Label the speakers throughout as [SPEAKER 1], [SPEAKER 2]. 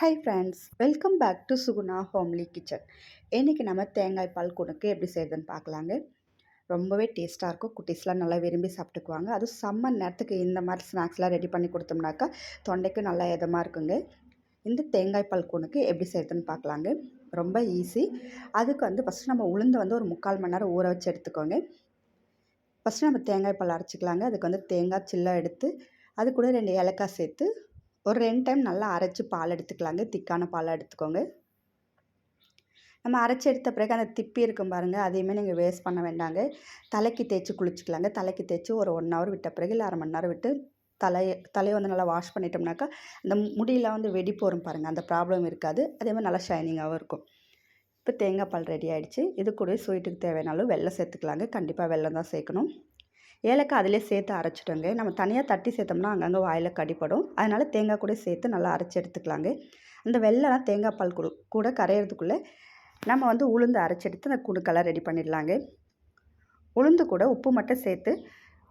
[SPEAKER 1] Hi friends welcome back to Suguna homely kitchen இன்றைக்கி நம்ம தேங்காய் பால் குணுக்கு எப்படி செய்யுதுன்னு பார்க்கலாங்க. ரொம்பவே டேஸ்ட்டாக இருக்கும். குட்டீஸ்லாம் நல்லா விரும்பி சாப்பிட்டுக்குவாங்க. அதுவும் செம்ம நேரத்துக்கு இந்த மாதிரி ஸ்நாக்ஸ்லாம் ரெடி பண்ணி கொடுத்தோம்னாக்கா தொண்டைக்கும் நல்லா இதமாக இருக்குங்க. இந்த தேங்காய் பால் குணுக்கு எப்படி செய்யுதுன்னு பார்க்கலாங்க. ரொம்ப ஈஸி அதுக்கு வந்து ஃபஸ்ட்டு நம்ம உளுந்து வந்து ஒரு முக்கால் மணி நேரம் ஊற வச்சு எடுத்துக்கோங்க. ஃபஸ்ட்டு நம்ம தேங்காய் பால் அரைச்சிக்கலாங்க. அதுக்கு வந்து தேங்காய் சில்லாக எடுத்து அது கூட ரெண்டு ஏலக்காய் சேர்த்து ஒரு ரெண்டு டைம் நல்லா அரைச்சி பால் எடுத்துக்கலாங்க. திக்கான பாலை எடுத்துக்கோங்க. நம்ம அரைச்சி எடுத்த பிறகு அந்த திப்பி இருக்கும் பாருங்கள் அதையுமே நீங்கள் வேஸ்ட் பண்ண வேண்டாங்க. தலைக்கு தேய்ச்சி குளிச்சிக்கலாங்க. தலைக்கு தேய்ச்சி ஒரு ஒன் ஹவர் விட்ட பிறகு இல்லை அரை மணி நேரம் விட்டு தலையை தலையை வந்து நல்லா வாஷ் பண்ணிட்டோம்னாக்கா அந்த முடியெல்லாம் வந்து வெடி போகும் பாருங்கள் அந்த ப்ராப்ளம் இருக்காது. அதே மாதிரி நல்லா ஷைனிங்காகவும் இருக்கும். இப்போ தேங்காய் பால் ரெடி ஆகிடுச்சு இது கூட ஸ்வீட்டுக்கு தேவையானாலும் வெள்ளம் சேர்த்துக்கலாங்க. கண்டிப்பாக வெள்ளம் தான் சேர்க்கணும். ஏலக்காய் அதிலே சேர்த்து அரைச்சிட்டோங்க நம்ம தனியாக தட்டி சேர்த்தோம்னா அங்கங்கே வாயில் கடிப்படும் அதனால் தேங்காய் கூட சேர்த்து நல்லா அரைச்சி எடுத்துக்கலாங்க. அந்த வெள்ளைலாம் தேங்காய் பால் கூட கரையிறதுக்குள்ளே நம்ம வந்து உளுந்து அரைச்செடுத்து அந்த குடுக்கெல்லாம் ரெடி பண்ணிடலாங்க. உளுந்து கூட உப்பு மட்டும் சேர்த்து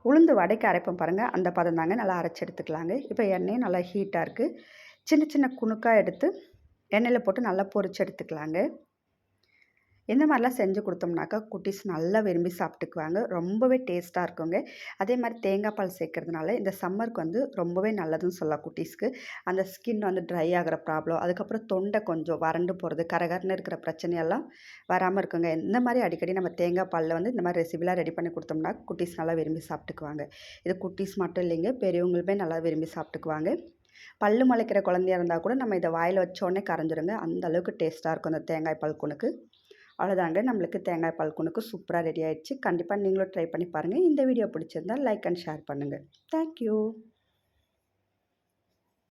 [SPEAKER 1] உளுந்து வடைக்கு அரைப்போம் பாருங்கள் அந்த பதம் தாங்க நல்லா அரைச்சி எடுத்துக்கலாங்க. இப்போ எண்ணெயும் நல்லா ஹீட்டாக இருக்குது சின்ன சின்ன குணுக்காக எடுத்து எண்ணெயில் போட்டு நல்லா பொரிச்சு எடுத்துக்கலாங்க. இந்த மாதிரிலாம் செஞ்சு கொடுத்தோம்னாக்கா குட்டீஸ் நல்லா விரும்பி சாப்பிட்டுக்குவாங்க. ரொம்பவே டேஸ்ட்டாக இருக்குங்க. அதே மாதிரி தேங்காய் பால் சேர்க்கறதுனால இந்த சம்மருக்கு வந்து ரொம்பவே நல்லதுன்னு சொல்லலாம் குட்டீஸ்க்கு. அந்த ஸ்கின் வந்து ட்ரை ஆகிற ப்ராப்ளம் அதுக்கப்புறம் தொண்டை கொஞ்சம் வறண்டு போகிறது கரகரன்னு இருக்கிற பிரச்சனையெல்லாம் வராமல் இருக்குங்க. இந்த மாதிரி அடிக்கடி நம்ம தேங்காய் பாலில் வந்து இந்த மாதிரி ரெசிபிலாம் ரெடி பண்ணி கொடுத்தோம்னா குட்டீஸ் நல்லா விரும்பி சாப்பிட்டுக்குவாங்க. இது குட்டீஸ் மட்டும் இல்லைங்க பெரியவங்களுமே நல்லா விரும்பி சாப்பிட்டுக்குவாங்க. பல்லு முளைக்கிற குழந்தையா இருந்தால் கூட நம்ம இதை வாயில் வச்சோடனே கரைஞ்சிருங்க. அந்த அளவுக்கு டேஸ்ட்டாக இருக்கும் அந்த தேங்காய் பால் குணுக்கு. அவ்வளோதாங்க. நம்மளுக்கு தேங்காய் பால் குணுக்கு சூப்பராக ரெடி ஆகிடுச்சு கண்டிப்பாக நீங்களும் ட்ரை பண்ணி பாருங்கள் இந்த வீடியோ பிடிச்சிருந்தால் லைக் அண்ட் ஷேர் பண்ணுங்கள் தேங்க்யூ